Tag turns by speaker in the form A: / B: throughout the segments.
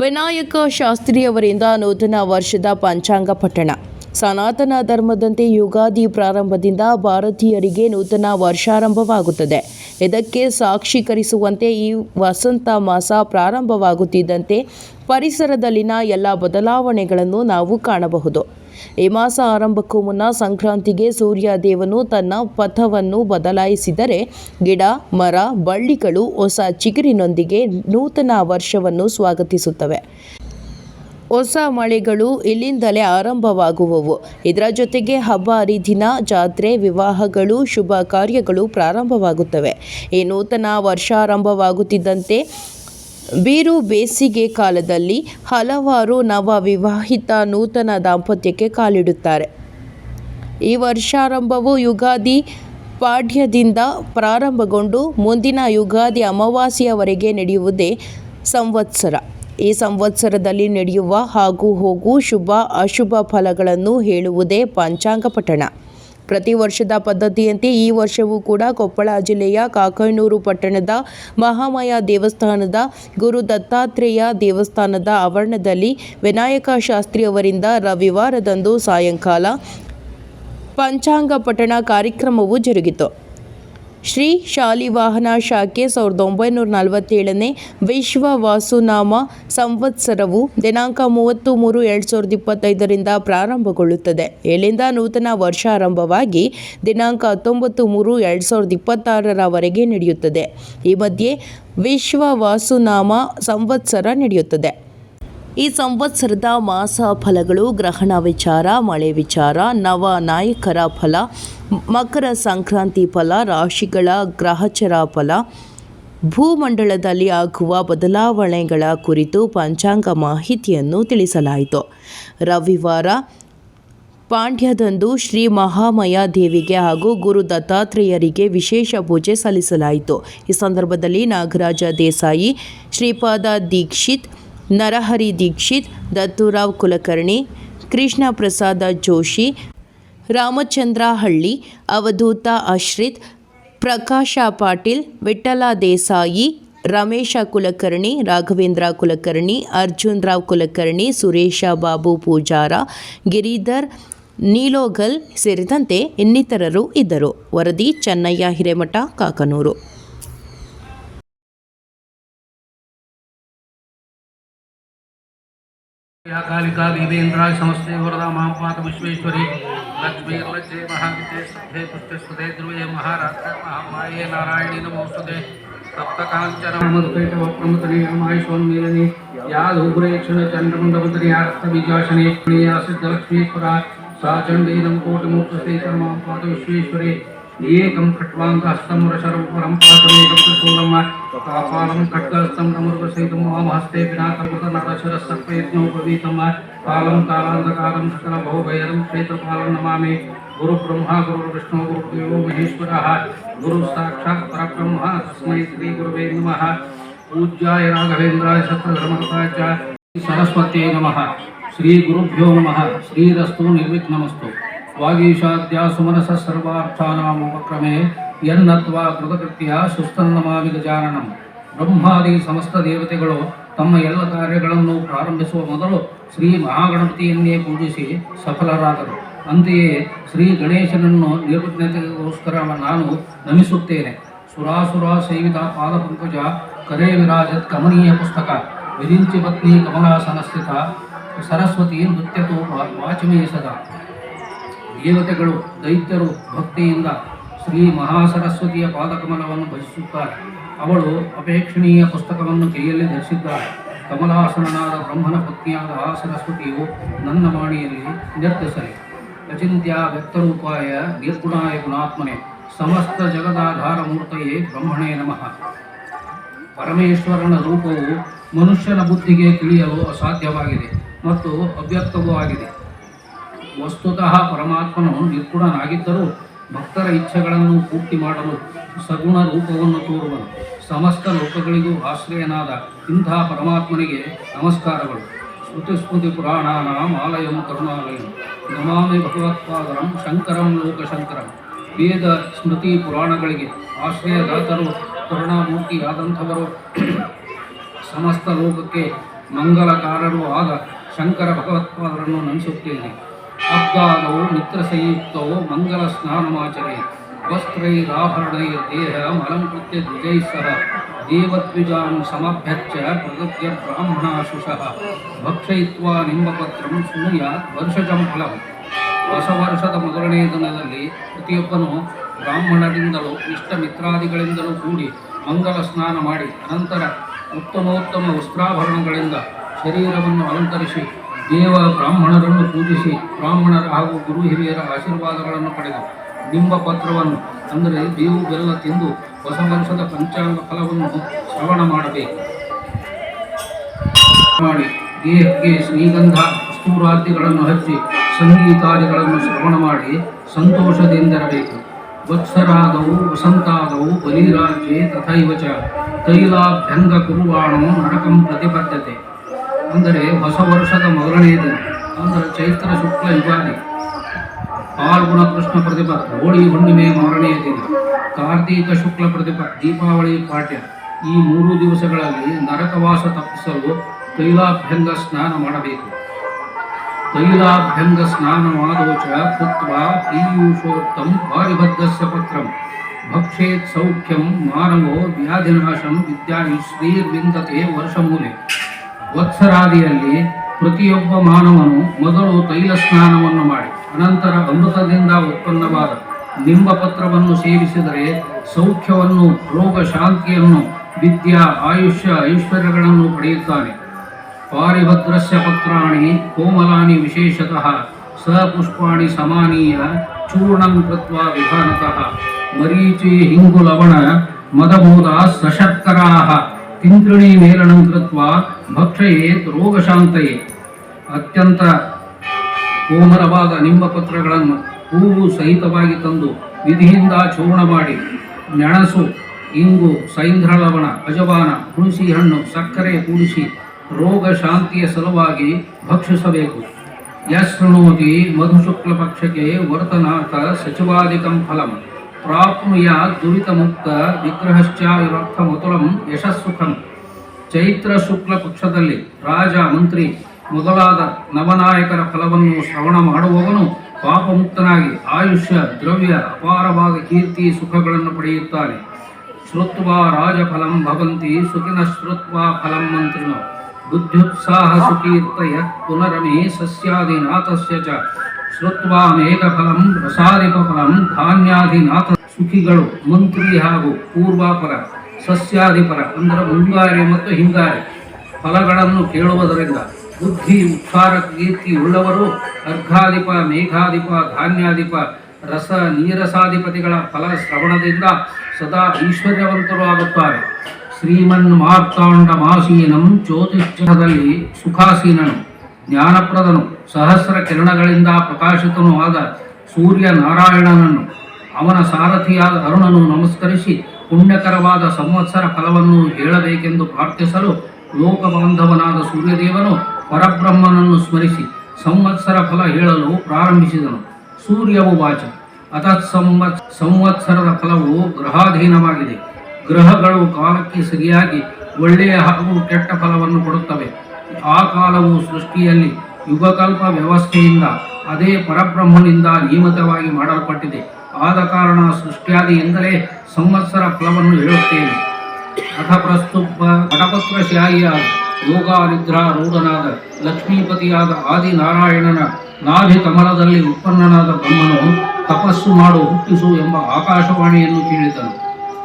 A: ವಿನಾಯಕ ಶಾಸ್ತ್ರಿಯವರಿಂದ ನೂತನ ವರ್ಷದ ಪಂಚಾಂಗ ಪಠಣ. ಸನಾತನ ಧರ್ಮದಂತೆ ಯುಗಾದಿ ಪ್ರಾರಂಭದಿಂದ ಭಾರತೀಯರಿಗೆ ನೂತನ ವರ್ಷಾರಂಭವಾಗುತ್ತದೆ. ಇದಕ್ಕೆ ಸಾಕ್ಷೀಕರಿಸುವಂತೆ ಈ ವಸಂತ ಮಾಸ ಪ್ರಾರಂಭವಾಗುತ್ತಿದ್ದಂತೆ ಪರಿಸರದಲ್ಲಿನ ಎಲ್ಲ ಬದಲಾವಣೆಗಳನ್ನು ನಾವು ಕಾಣಬಹುದು. ಈ ಮಾಸ ಆರಂಭಕ್ಕೂ ಮುನ್ನ ಸಂಕ್ರಾಂತಿಗೆ ಸೂರ್ಯ ದೇವನು ತನ್ನ ಪಥವನ್ನು ಬದಲಾಯಿಸಿದರೆ ಗಿಡ, ಮರ, ಬಳ್ಳಿಗಳು ಹೊಸ ಚಿಗುರಿನೊಂದಿಗೆ ನೂತನ ವರ್ಷವನ್ನು ಸ್ವಾಗತಿಸುತ್ತವೆ. ಹೊಸ ಮಳೆಗಳು ಇಲ್ಲಿಂದಲೇ ಆರಂಭವಾಗುವವು. ಇದರ ಜೊತೆಗೆ ಹಬ್ಬ ಹರಿದಿನ ಜಾತ್ರೆ, ವಿವಾಹಗಳು, ಶುಭ ಕಾರ್ಯಗಳು ಪ್ರಾರಂಭವಾಗುತ್ತವೆ. ಈ ನೂತನ ವರ್ಷಾರಂಭವಾಗುತ್ತಿದ್ದಂತೆ ಬೀರು ಬೇಸಿಗೆ ಕಾಲದಲ್ಲಿ ಹಲವಾರು ನವ ವಿವಾಹಿತ ನೂತನ ದಾಂಪತ್ಯಕ್ಕೆ ಕಾಲಿಡುತ್ತಾರೆ. ಈ ವರ್ಷಾರಂಭವು ಯುಗಾದಿ ಪಾಡ್ಯದಿಂದ ಪ್ರಾರಂಭಗೊಂಡು ಮುಂದಿನ ಯುಗಾದಿ ಅಮಾವಾಸ್ಯೆಯವರೆಗೆ ನಡೆಯುವುದೇ ಸಂವತ್ಸರ. ಈ ಸಂವತ್ಸರದಲ್ಲಿ ನಡೆಯುವ ಹಾಗೂ ಹೋಗು ಶುಭ ಅಶುಭ ಫಲಗಳನ್ನು ಹೇಳುವುದೇ ಪಂಚಾಂಗ ಪಠಣ ಪ್ರತಿ ವರ್ಷದ ಪದ್ಧತಿಯಂತೆ ಈ ವರ್ಷವೂ ಕೂಡ ಕೊಪ್ಪಳ ಜಿಲ್ಲೆಯ ಕಾಕನೂರು ಪಟ್ಟಣದ ಮಹಾಮಯ ದೇವಸ್ಥಾನದ ಗುರು ದತ್ತಾತ್ರೇಯ ದೇವಸ್ಥಾನದ ಆವರಣದಲ್ಲಿ ವಿನಾಯಕ ಶಾಸ್ತ್ರಿ ಅವರಿಂದ ರವಿವಾರದಂದು ಸಾಯಂಕಾಲ ಪಂಚಾಂಗ ಪಠಣ ಕಾರ್ಯಕ್ರಮವು ಜರುಗಿತು. ಶ್ರೀ ಶಾಲಿವಾಹನ ಶಾಖೆ ಸಾವಿರದ ಒಂಬೈನೂರ ನಲವತ್ತೇಳನೇ ವಿಶ್ವ ವಾಸುನಾಮ ಸಂವತ್ಸರವು ದಿನಾಂಕ ಮೂವತ್ತು ಮೂರು ಎರಡು ಸಾವಿರದ ಇಪ್ಪತ್ತೈದರಿಂದ ಪ್ರಾರಂಭಗೊಳ್ಳುತ್ತದೆ. ಇಲ್ಲಿಂದ ನೂತನ ವರ್ಷಾರಂಭವಾಗಿ ದಿನಾಂಕ ಹತ್ತೊಂಬತ್ತು ಮೂರು ಎರಡು ಸಾವಿರದ ಇಪ್ಪತ್ತಾರರವರೆಗೆ ನಡೆಯುತ್ತದೆ. ಈ ಮಧ್ಯೆ ವಿಶ್ವ ವಾಸುನಾಮ ಸಂವತ್ಸರ ನಡೆಯುತ್ತದೆ. ಈ ಸಂವತ್ಸರದ ಮಾಸ ಫಲಗಳು ಗ್ರಹಣ ವಿಚಾರ, ಮಳೆ ವಿಚಾರ, ನವ ನಾಯಕರ ಫಲ, ಮಕರ ಸಂಕ್ರಾಂತಿ ಫಲ, ರಾಶಿಗಳ ಗ್ರಹಚರ ಫಲ, ಭೂಮಂಡಲದಲ್ಲಿ ಆಗುವ ಬದಲಾವಣೆಗಳ ಕುರಿತು ಪಂಚಾಂಗ ಮಾಹಿತಿಯನ್ನು ತಿಳಿಸಲಾಯಿತು. ರವಿವಾರ ಪಾಂಡ್ಯದಂದು ಶ್ರೀ ಮಹಾಮಯ ದೇವಿಗೆ ಹಾಗೂ ಗುರು ದತ್ತಾತ್ರೇಯರಿಗೆ ವಿಶೇಷ ಪೂಜೆ ಸಲ್ಲಿಸಲಾಯಿತು. ಈ ಸಂದರ್ಭದಲ್ಲಿ ನಾಗರಾಜ ದೇಸಾಯಿ, ಶ್ರೀಪಾದ ದೀಕ್ಷಿತ್ ನರಹರಿ ದೀಕ್ಷಿತ್, ದತ್ತುರಾವ್ ಕುಲಕರ್ಣಿ ಕೃಷ್ಣ ಪ್ರಸಾದ ಜೋಶಿ ರಾಮಚಂದ್ರ ಹಳ್ಳಿ ಅವಧೂತ ಆಶ್ರಿತ್ ಪ್ರಕಾಶ ಪಾಟೀಲ್ ವಿಠಲ ದೇಸಾಯಿ, ರಮೇಶ ಕುಲಕರ್ಣಿ, ರಾಘವೇಂದ್ರ ಕುಲಕರ್ಣಿ, ಅರ್ಜುನ್ ರಾವ್ ಕುಲಕರ್ಣಿ, ಸುರೇಶ ಬಾಬು ಪೂಜಾರ, ಗಿರಿಧರ್ ನೀಲೋಗಲ್ ಸೇರಿದಂತೆ ಇನ್ನಿತರರು ಇದ್ದರು. ವರದಿ ಚೆನ್ನಯ್ಯ ಹಿರೇಮಠ, ಕಾಕನೂರು.
B: कालिका दीदेन्द्राय समस्ते वरदा माँ पात विश्वेश्वरी लक्ष्मीर्लज्जे महाविद्ये पुष्टिस्पदे ध्रुवे महारात्र महामाये नारायणी नमोस्तुते। तप्तकाञ्चनमधुकैटवप्रमतनीयमायशोन्मेलने याधूग्रेक्षणचन्द्रमण्डपतनियार्थबीजासने सिद्धलक्ष्मीश्वरा सा चण्डी नमकोटिमुक्तस्ते कर्मां पात विश्वेश्वरे, एकं खट्वाङ्गहस्तं रशरं परं पातमेकं त्रिशूलम् पापानं खट्कस्थं कमुर्वसहितं मम हस्ते पिनाकमुखनारशरस्सर्पयत्नोपवीतं कालं कालान्धकारं सकलभवभैरं क्षेत्रपालं नमामि। गुरुब्रह्मा गुरुविष्णु गुरुदेवो, महेश्वरः। गुरुसाक्षात् परब्रह्म तस्मै श्रीगुरुवे नमः। पूज्याय राघवेन्द्राय शत्रुघ्नमताय च सरस्वत्यै नमः। श्रीगुरुभ्यो नमः। निर्विघ्नमस्तु। वागीशाद्या सुमनसः ಯನ್ನತ್ವ ಕೃತಕೃತ್ಯ ಸುಸ್ತನ್ನಮಾವಿ ಗಜಾನನಂ ಬ್ರಹ್ಮಾದಿ ಸಮಸ್ತ ದೇವತೆಗಳು ತಮ್ಮ ಎಲ್ಲ ಕಾರ್ಯಗಳನ್ನು ಪ್ರಾರಂಭಿಸುವ ಮೊದಲು ಶ್ರೀ ಮಹಾಗಣಪತಿಯನ್ನೇ ಪೂಜಿಸಿ ಸಫಲರಾದರು. ಅಂತೆಯೇ ಶ್ರೀ ಗಣೇಶನನ್ನು ನಿರ್ವಿಘ್ನತೆಗೋಸ್ಕರ ನಾನು ನಮಿಸುತ್ತೇನೆ. ಸುರಾಸುರ ಸೇವಿತ ಪಾದಪಂಕಜ ಕರೆ ವಿರಾಜತ್ ಕಮನೀಯ ಪುಸ್ತಕ. ವಿರಿಂಚಿ ಪತ್ನಿ ಕಮಲಾಸನ ಸ್ಥಿತ. ಸರಸ್ವತಿ ನೃತ್ಯತೋ ವಾಚಮೇ ಸದಾ. ದೇವತೆಗಳು ದೈತ್ಯರು ಭಕ್ತಿಯಿಂದ ಶ್ರೀ ಮಹಾಸರಸ್ವತಿಯ ಪಾದಕಮಲವನ್ನು ಭಜಿಸುತ್ತಾರೆ. ಅವಳು ಅಪೇಕ್ಷಣೀಯ ಪುಸ್ತಕವನ್ನು ಕೈಯಲ್ಲಿ ಧರಿಸಿದ್ದಾಳೆ. ಕಮಲಾಸನನಾದ ಬ್ರಹ್ಮನ ಪತ್ನಿಯಾದ ಆ ಸರಸ್ವತಿಯು ನನ್ನ ವಾಣಿಯಲ್ಲಿ ನಿರ್ಧರಿಸಲಿ. ಅಚಿಂತ್ಯ ವ್ಯಕ್ತರೂಪಾಯ ನಿರ್ಗುಣಾಯ ಗುಣಾತ್ಮನೆ. ಸಮಸ್ತ ಜಗದಾಧಾರ ಮೂರ್ತಯೇ ಬ್ರಹ್ಮಣೇ ನಮಃ. ಪರಮೇಶ್ವರನ ರೂಪವು ಮನುಷ್ಯನ ಬುದ್ಧಿಗೆ ತಿಳಿಯಲು ಅಸಾಧ್ಯವಾಗಿದೆ ಮತ್ತು ಅವ್ಯಕ್ತವೂ ಆಗಿದೆ. ವಸ್ತುತಃ ಪರಮಾತ್ಮನು ನಿರ್ಗುಣನಾಗಿದ್ದರೂ ಭಕ್ತರ ಇಚ್ಛೆಗಳನ್ನು ಪೂರ್ತಿ ಮಾಡಲು ಸಗುಣ ರೂಪವನ್ನು ತೋರುವನು. ಸಮಸ್ತ ಲೋಕಗಳಿಗೂ ಆಶ್ರಯನಾದ ಇಂಥ ಪರಮಾತ್ಮನಿಗೆ ನಮಸ್ಕಾರಗಳು. ಸ್ಮೃತಿ ಪುರಾಣ ಪುರಾಣಾನಾಂ ಆಲಯಂ ಕರುಣಾಲಯಂ. ನಮಾಮಿ ಭಗವತ್ಪಾದರಂ ಶಂಕರಂ ಲೋಕಶಂಕರಂ. ವೇದ ಸ್ಮೃತಿ ಪುರಾಣಗಳಿಗೆ ಆಶ್ರಯದಾತರು, ಕರುಣಾಮೂರ್ತಿಯಾದಂಥವರು. ಸಮಸ್ತ ಲೋಕಕ್ಕೆ ಮಂಗಲಕಾರರೂ ಆದ ಶಂಕರ ಭಗವತ್ಪಾದರನ್ನು ನಮಿಸುತ್ತೇನೆ ಅಬ್ದಾದವು ಮಿತ್ರ ಸಂಯುಕ್ತವು ಮಂಗಲ ಸ್ನಾನಮಾಚರಿ ವಸ್ತ್ರೈರಾಭರಣೈ ದೇಹ ಮಲಂಕೃತ್ಯ ದ್ವಿಜೈ ಸಹ ದೇವದ್ವಿಜಾನ್ ಸಮಭ್ಯಚ್ಚ ಪ್ರಗತ್ಯ ಬ್ರಾಹ್ಮಣಾಶುಷಃ ಭಕ್ಷಯಿತ್ವಾ ನಿಂಬಪತ್ರಂ ಸೂಯ ವರ್ಷಜಂ ಫಲಂ. ಹೊಸ ವರ್ಷದ ಮೊದಲನೇ ದಿನದಲ್ಲಿ ಪ್ರತಿಯೊಬ್ಬನು ಬ್ರಾಹ್ಮಣರಿಂದಲೂ ಇಷ್ಟ ಮಿತ್ರಾದಿಗಳಿಂದಲೂ ಕೂಡಿ ಮಂಗಲ ಸ್ನಾನ ಮಾಡಿ, ಅನಂತರ ಉತ್ತಮೋತ್ತಮ ವಸ್ತ್ರಾಭರಣಗಳಿಂದ ಶರೀರವನ್ನು ಅಲಂಕರಿಸಿ ದೇವ ಬ್ರಾಹ್ಮಣರನ್ನು ಪೂಜಿಸಿ ಬ್ರಾಹ್ಮಣರ ಹಾಗೂ ಗುರು ಹಿರಿಯರ ಆಶೀರ್ವಾದಗಳನ್ನು ಪಡೆದು ನಿಂಬ ಪತ್ರವನ್ನು, ಅಂದರೆ ಬೇವು ಬೆಲ್ಲ ತಿಂದು ಹೊಸ ವರ್ಷದ ಪಂಚಾಂಗ ಫಲವನ್ನು ಶ್ರವಣ ಮಾಡಬೇಕು. ಮಾಡಿ ದೇಹಕ್ಕೆ ಶ್ರೀಗಂಧ ಕಸ್ತೂರಾದಿಗಳನ್ನು ಹಚ್ಚಿ ಸಂಗೀತಾದಿಗಳನ್ನು ಶ್ರವಣ ಮಾಡಿ ಸಂತೋಷದಿಂದಿರಬೇಕು ವತ್ಸರಾದವು, ವಸಂತಾದವು, ಬಲಿರಾಜ್ಯೆ ತಥೈವಚ. ತೈಲಾಭ್ಯಂಗ ಕುರುವಾಣೋ ನರಕಂ ಪ್ರತಿಬದ್ಧತೆ ಅಂದರೆ ಹೊಸ ವರ್ಷದ ಮೊದಲನೆಯ ದಿನ, ಅಂದರೆ ಚೈತ್ರ ಶುಕ್ಲ ಯುಗಾದಿ. ಪಾಲ್ಗುಣ ಕೃಷ್ಣ ಪ್ರತಿಭ, ಹೋಳಿ ಹುಣ್ಣಿಮೆ ಮಾರನೆಯ ದಿನ, ಕಾರ್ತೀಕ ಶುಕ್ಲ ಪ್ರತಿಭ, ದೀಪಾವಳಿ ಪಾಠ್ಯ. ಈ ಮೂರು ದಿವಸಗಳಲ್ಲಿ ನರಕವಾಸ ತಪ್ಪಿಸಲು ತೈಲಾಭ್ಯಂಗ ಸ್ನಾನ ಮಾಡಬೇಕು. ತೈಲಾಭ್ಯಂಗ ಸ್ನಾನವಾದೋಚ ಕೃತ್ವ ಪೀಯೂಷೋತ್ತಂ ವಾರಿಭದ್ರಸ್ಯ ಪತ್ರಂ. ಭಕ್ಷೇತ್ ಸೌಖ್ಯಂ ಮಾನವೋ ವ್ಯಾಧಿನಾಶಂ ವಿದ್ಯಾಯುಶ್ರೀರ್ವಿಂದತೆ ವರ್ಷಮೂಲೆ. ವತ್ಸರಾದಿಯಲ್ಲಿ ಪ್ರತಿಯೊಬ್ಬ ಮಾನವನು ಮೊದಲು ತೈಲ ಸ್ನಾನವನ್ನು ಮಾಡಿ, ಅನಂತರ ಅಮೃತದಿಂದ ಉತ್ಪನ್ನವಾದ ನಿಂಬ ಪತ್ರವನ್ನು ಸೇವಿಸಿದರೆ ಸೌಖ್ಯವನ್ನು, ರೋಗ ಶಾಂತಿಯನ್ನು, ವಿದ್ಯಾ, ಆಯುಷ್ಯ, ಐಶ್ವರ್ಯಗಳನ್ನು ಪಡೆಯುತ್ತಾನೆ. ಪಾರಿಭದ್ರಸ್ಯ ಪತ್ರಾಣಿ ಕೋಮಲಾನಿ ವಿಶೇಷತಃ ಸಪುಷ್ಪಾಣಿ ಸಮಾನೀಯ ಚೂರ್ಣಂ ಕೃತ್ವ ವಿಧಾನತಃ ಮರೀಚಿ ಹಿಂಗು ಲವಣ ಮದಬೋಧ ಸಶರ್ಕರಾಹ. ತಿಂತ್ರಿಣಿ ಮೇಲನಂ ಕೃತ್ವ ಭಕ್ಷಯೇತ್ ರೋಗಶಾಂತಯೇ. ಅತ್ಯಂತ ಕೋಮಲವಾದ ನಿಂಬಪತ್ರಗಳನ್ನು ಹೂವು ಸಹಿತವಾಗಿ ತಂದು ವಿಧಿಯಿಂದ ಚೂರ್ಣ ಮಾಡಿ ನೆಣಸು, ಇಂಗು ಸೈಂಧ್ರಳವಣ ಅಜವಾನ ಹುಣಸಿ ಹಣ್ಣು ಸಕ್ಕರೆ ಕೂಡಿಸಿ ರೋಗ ಶಾಂತಿಯ ಸಲುವಾಗಿ ಭಕ್ಷಿಸಬೇಕು. ಯಶೃಣೋತಿ ಮಧುಶುಕ್ಲ ಪಕ್ಷಕ್ಕೆ ವರ್ತನಾಥ ಸಚಿವಾದಿಕಂ ಫಲಂ. ಪ್ರಾಪ್ನುಯ ದುರಿತ ಮುಕ್ತ ವಿಗ್ರಹಶ್ಚ ಮತುಲಂ ಯಶಸ್ಸುಖಂ. ಚೈತ್ರ ಶುಕ್ಲ ಪಕ್ಷದಲ್ಲಿ ರಾಜ, ಮಂತ್ರಿ, ಮೊದಲಾದ ನವನಾಯಕರ ಫಲವನ್ನು ಶ್ರವಣ ಮಾಡುವವನು ಪಾಪಮುಕ್ತನಾಗಿ ಆಯುಷ್ಯ, ದ್ರವ್ಯ ಅಪಾರವಾದ ಕೀರ್ತಿ, ಸುಖಗಳನ್ನು ಪಡೆಯುತ್ತಾನೆ. ಶ್ರುತ್ವಾ ರಾಜಫಲಂ ಭವಂತಿ ಸುಖಿನ ಶ್ರುತ್ವಾ ಫಲಂ ಮಂತ್ರಿನ. ಬುದ್ಧ್ಯುತ್ಸಾಹ ಸುಕೀರ್ತಯ ಪುನರಮಿ ಸಸ್ಯಾದಿನಾಥಸ್ಯ ಚ. ಶ್ರುತ್ವಾ ಮೇಘಫಲಂ ರಸಾದಿಪಫಲಂ ಧಾನ್ಯಾದಿನಾಥ ಸುಖಿಗಳು, ಮಂತ್ರಿ ಹಾಗೂ ಪೂರ್ವಾಪರ, ಸಸ್ಯಾಧಿಪರ ಅಂದರೆ ಮುಂಗಾರಿ ಮತ್ತು ಹಿಂಗಾರಿ ಫಲಗಳನ್ನು ಕೇಳುವುದರಿಂದ ಬುದ್ಧಿ ಉತ್ಸಾರ ಕೀರ್ತಿ ಉಳ್ಳವರು ಅರ್ಘಾಧಿಪ, ಮೇಘಾಧಿಪ, ಧಾನ್ಯಾಧಿಪ, ರಸ, ನೀರಸಾಧಿಪತಿಗಳ ಫಲ ಶ್ರವಣದಿಂದ ಸದಾ ಐಶ್ವರ್ಯವಂತರು ಆಗುತ್ತಾರೆ. ಶ್ರೀಮನ್ ಮಾರ್ತಾಂಡ ಮಾಸೀನಂ ಜ್ಯೋತಿಷ್ಠದಲ್ಲಿ ಸುಖಾಸೀನನು, ಜ್ಞಾನಪ್ರದನು, ಸಹಸ್ರ ಕಿರಣಗಳಿಂದ ಪ್ರಕಾಶಿತನೂ ಆದ ಸೂರ್ಯ ನಾರಾಯಣನನ್ನು ಅವನ ಸಾರಥಿಯಾದ ಅರುಣನು ನಮಸ್ಕರಿಸಿ ಪುಣ್ಯಕರವಾದ ಸಂವತ್ಸರ ಫಲವನ್ನು ಹೇಳಬೇಕೆಂದು ಪ್ರಾರ್ಥಿಸಲು ಲೋಕಬಾಂಧವನಾದ ಸೂರ್ಯದೇವನು ಪರಬ್ರಹ್ಮನನ್ನು ಸ್ಮರಿಸಿ ಸಂವತ್ಸರ ಫಲ ಹೇಳಲು ಪ್ರಾರಂಭಿಸಿದನು. ಸೂರ್ಯವು ವಾಚ ಅತತ್ ಸಂವತ್ ಸಂವತ್ಸರದ ಫಲವು ಗ್ರಹಾಧೀನವಾಗಿದೆ. ಗ್ರಹಗಳು ಕಾಲಕ್ಕೆ ಸರಿಯಾಗಿ ಒಳ್ಳೆಯ ಹಾಗೂ ಕೆಟ್ಟ ಫಲವನ್ನು ಕೊಡುತ್ತವೆ. ಆ ಕಾಲವು ಸೃಷ್ಟಿಯಲ್ಲಿ ಯುಗಕಲ್ಪ ವ್ಯವಸ್ಥೆಯಿಂದ ಅದೇ ಪರಬ್ರಹ್ಮನಿಂದ ನಿಯಮಿತವಾಗಿ ಮಾಡಲ್ಪಟ್ಟಿದೆ. ಆದ ಕಾರಣ ಸೃಷ್ಟಿಯಾದಿ ಎಂದರೆ ಸಂವತ್ಸರ ಫಲವನ್ನು ಹೇಳುತ್ತೇನೆ. ಅಥ ಪ್ರಸ್ತುತ ನಿದ್ರಾ ಯೋಗಾನಿದ್ರಾರೂಢನಾದ ಲಕ್ಷ್ಮೀಪತಿಯಾದ ಆದಿನಾರಾಯಣನ ನಾಭಿ ಕಮಲದಲ್ಲಿ ಉತ್ಪನ್ನನಾದ ಬ್ರಹ್ಮನು ತಪಸ್ಸು ಮಾಡು ಹುಟ್ಟಿಸು ಎಂಬ ಆಕಾಶವಾಣಿಯನ್ನು ಕೇಳಿದನು.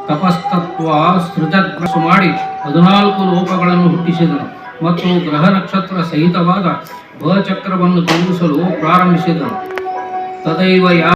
B: ತಪಸ್ತತ್ವ ಸೃಜಗ್ರಸು ಮಾಡಿ ಹದಿನಾಲ್ಕು ಲೋಕಗಳನ್ನು ಹುಟ್ಟಿಸಿದನು ಮತ್ತು ಗ್ರಹ ನಕ್ಷತ್ರ ಸಹಿತವಾದ ಭಚಕ್ರವನ್ನು ತಿರುಗಿಸಲು ಪ್ರಾರಂಭಿಸಿದನು. ತದೈವ ಯಾ